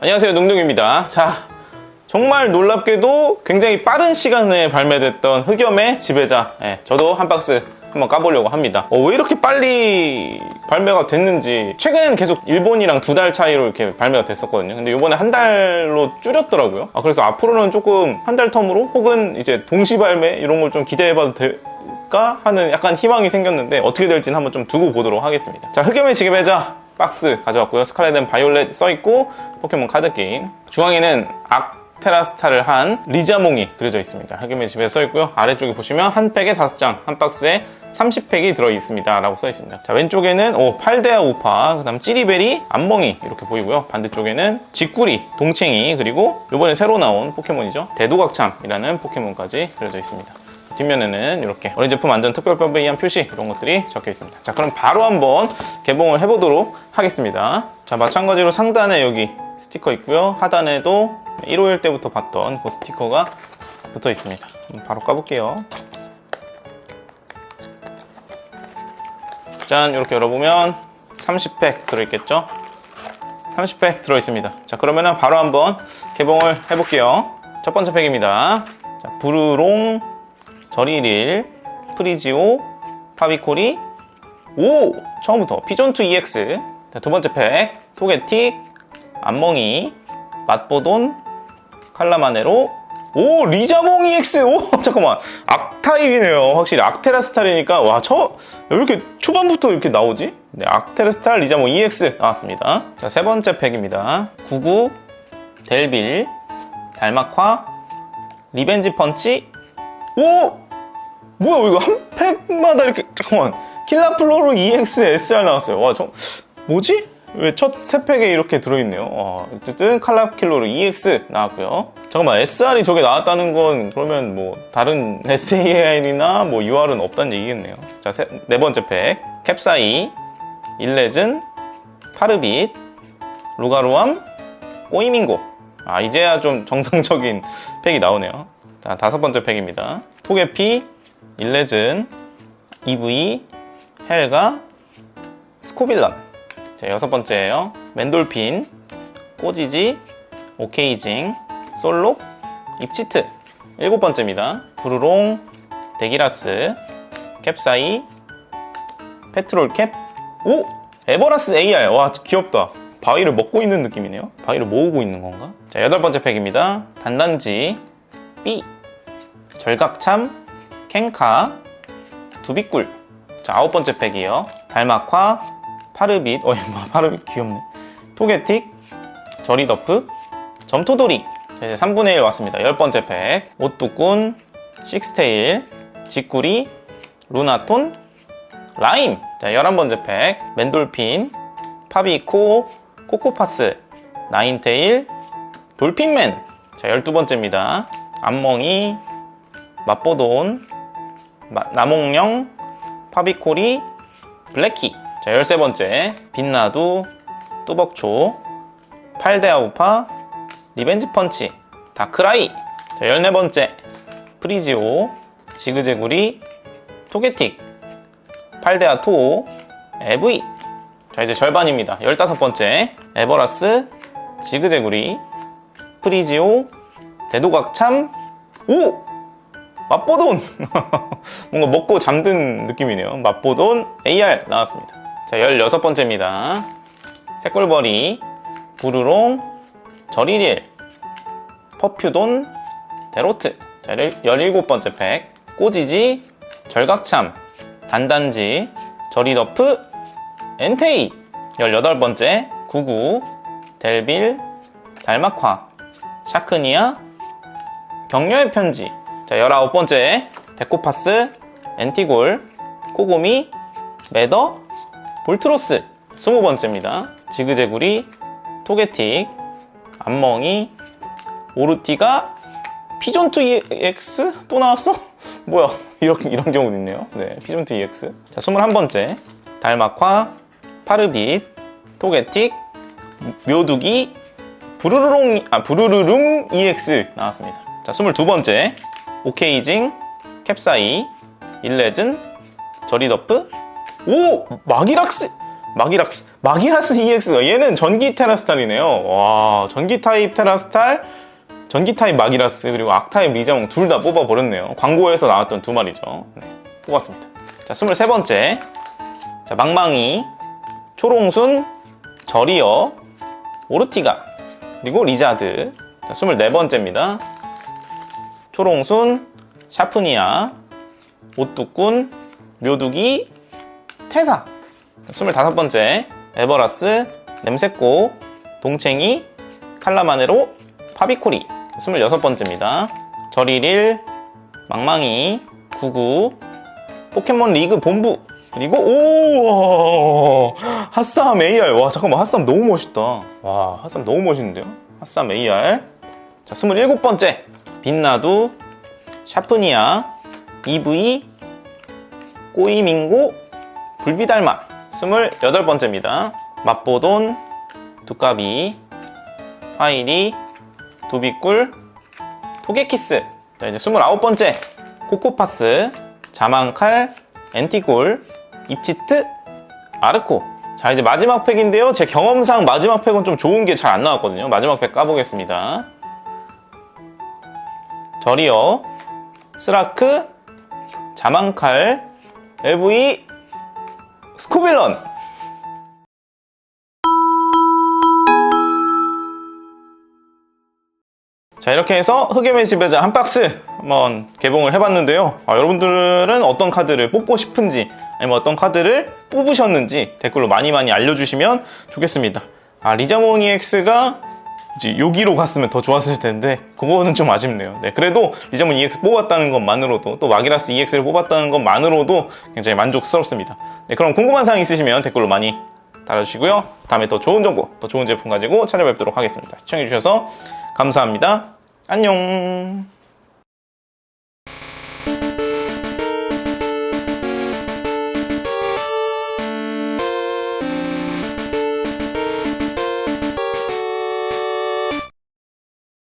안녕하세요 농둥입니다. 자 정말 놀랍게도 굉장히 빠른 시간에 발매됐던 흑염의 지배자 예, 저도 한 박스 한번 까보려고 합니다. 어, 왜 이렇게 빨리 발매가 됐는지 최근에는 계속 일본이랑 두 달 차이로 이렇게 발매가 됐었거든요. 근데 이번에 한 달로 줄였더라고요. 아, 그래서 앞으로는 조금 한 달 텀으로 혹은 이제 동시 발매 이런 걸 좀 기대해봐도 돼까 하는 약간 희망이 생겼는데 어떻게 될지는 한번 좀 두고 보도록 하겠습니다. 자, 흑염의 지게배자 박스 가져왔고요. 스칼렛 앤 바이올렛 써있고 포켓몬 카드 게임. 중앙에는 악테라스타를 한 리자몽이 그려져 있습니다. 흑염의 집에 써있고요. 아래쪽에 보시면 한 팩에 다섯 장, 한 박스에 30팩이 들어있습니다. 라고 써있습니다. 자, 왼쪽에는 오, 팔데아 우파, 그 다음 찌리베리, 안멍이 이렇게 보이고요. 반대쪽에는 직구리, 동챙이, 그리고 이번에 새로 나온 포켓몬이죠. 대도각참이라는 포켓몬까지 그려져 있습니다. 뒷면에는 이렇게 어린 제품 안전 특별법에 의한 표시 이런 것들이 적혀 있습니다. 자, 그럼 바로 한번 개봉을 해보도록 하겠습니다. 자, 마찬가지로 상단에 여기 스티커 있고요. 하단에도 1호일 때부터 봤던 그 스티커가 붙어 있습니다. 바로 까볼게요. 짠, 이렇게 열어보면 30팩 들어있겠죠? 30팩 들어있습니다. 자, 그러면 바로 한번 개봉을 해볼게요. 첫 번째 팩입니다. 자, 부르롱, 저리릴, 프리지오, 파비코리, 오! 처음부터 피존2 EX. 자, 두 번째 팩, 토게틱, 안멍이, 맛보돈, 칼라마네로, 오! 리자몽 EX! 오! 잠깐만. 악타입이네요. 확실히 악테라 스타일이니까, 와, 저, 왜 이렇게 초반부터 이렇게 나오지? 네, 악테라 스타일 리자몽 EX 나왔습니다. 자, 세 번째 팩입니다. 99, 델빌, 달막화, 리벤지 펀치, 오! 뭐야 이거 한 팩마다 이렇게 잠깐만. 킬라플로로 EX SR 나왔어요. 와 저 뭐지? 왜 첫 세 팩에 이렇게 들어있네요. 와, 어쨌든 칼라킬로로 EX 나왔고요. 잠깐만 SR이 저게 나왔다는 건 그러면 뭐 다른 SAI나 뭐 UR은 없다는 얘기겠네요. 자네 번째 팩. 캡사이 일레즌 파르빗 루가루암 꼬이밍고. 아 이제야 좀 정상적인 팩이 나오네요. 자, 다섯 번째 팩입니다. 토게피, 일레즌, EV, 헬가, 스코빌런. 자, 여섯 번째예요. 맨돌핀, 꼬지지, 오케이징, 솔록, 입치트. 일곱 번째입니다. 부르롱, 데기라스, 캡사이, 페트롤캡, 오! 에버라스 AR. 와, 귀엽다. 바위를 먹고 있는 느낌이네요. 바위를 모으고 있는 건가? 자, 여덟 번째 팩입니다. 단단지, B, 절각참, 캔카, 두비꿀. 자, 아홉 번째 팩이요. 달막화, 파르빗, 어이, 뭐, 파르빗 귀엽네. 토게틱, 저리더프, 점토돌이. 자, 이제 3분의 1 왔습니다. 열 번째 팩. 오뚜꾼, 식스테일, 직구리, 루나톤, 라임. 자, 열한 번째 팩. 맨돌핀, 파비코, 코코파스, 나인테일, 돌핀맨. 자, 열두 번째입니다. 안멍이, 맛보돈, 마- 나몽령, 파비코리, 블랙키. 자, 열세 번째. 빛나두, 뚜벅초, 팔데아우파, 리벤지 펀치, 다크라이. 자, 열네 번째. 프리지오, 지그재구리, 토게틱, 팔데아토, 에브이. 자, 이제 절반입니다. 열다섯 번째. 에버라스, 지그재구리, 프리지오, 대도각참, 오! 맛보돈! 뭔가 먹고 잠든 느낌이네요. 맛보돈 AR 나왔습니다. 자, 16번째입니다. 새꿀벌이, 부르롱, 저리릴, 퍼퓨돈, 데로트. 자, 17번째 팩. 꼬지지, 절각참, 단단지, 저리더프, 엔테이. 18번째, 구구, 델빌, 달막화, 샤크니아, 격려의 편지. 자, 19번째, 데코파스, 엔티골, 코고미, 메더, 볼트로스. 20번째입니다. 지그재구리, 토게틱, 안멍이, 오르티가, 피존2 EX? 또 나왔어? 뭐야, 이런, 이런 경우도 있네요. 네, 피존2 EX. 자, 21번째, 달막화, 파르빗, 토게틱, 묘두기, 부르르롱, 아, 부르르릉 EX 나왔습니다. 자, 22번째. 오케이징, 캡사이, 일레즌, 저리더프, 오! 마기락스! 마기락스. 마기라스 EX가 얘는 전기 테라스탈이네요. 와, 전기 타입 테라스탈, 전기 타입 마기라스 그리고 악 타입 리자몽 둘 다 뽑아 버렸네요. 광고에서 나왔던 두 마리죠. 네, 뽑았습니다. 자, 23번째. 자, 망망이, 초롱순, 저리어, 오르티가, 그리고 리자드. 자, 24번째입니다. 초롱순, 샤프니아, 오뚜꾼, 묘두기, 태사. 25번째, 에버라스, 냄새꽃, 동챙이, 칼라마네로, 파비코리. 26번째입니다. 저리릴, 망망이, 구구, 포켓몬 리그 본부. 그리고 오 핫삼 AR 와 잠깐만 핫삼 너무 멋있다 와 핫삼 너무 멋있는데요 핫삼 AR 자 27번째 빛나두 샤프니아 EV 꼬이밍고 불비달마 28번째입니다. 맛보돈 두까비 파이리 두비꿀 토게키스. 자 이제 29번째. 코코파스 자망칼 엔티골 입치트 아르코. 자 이제 마지막 팩인데요. 제 경험상 마지막 팩은 좀 좋은 게 잘 안 나왔거든요. 마지막 팩 까보겠습니다 저리어 스라크 자망칼 LV 스코빌런. 자 이렇게 해서 흑염의 지배자 한 박스 한번 개봉을 해봤는데요. 아, 여러분들은 어떤 카드를 뽑고 싶은지 아니면 어떤 카드를 뽑으셨는지 댓글로 많이 많이 알려주시면 좋겠습니다. 아 리자몽 EX가 이제 여기로 갔으면 더 좋았을 텐데 그거는 좀 아쉽네요. 네, 그래도 리자몽 EX 뽑았다는 것만으로도 또 마기라스 EX를 뽑았다는 것만으로도 굉장히 만족스럽습니다. 네, 그럼 궁금한 사항 있으시면 댓글로 많이 달아주시고요. 다음에 더 좋은 정보 더 좋은 제품 가지고 찾아뵙도록 하겠습니다. 시청해주셔서 감사합니다. 안녕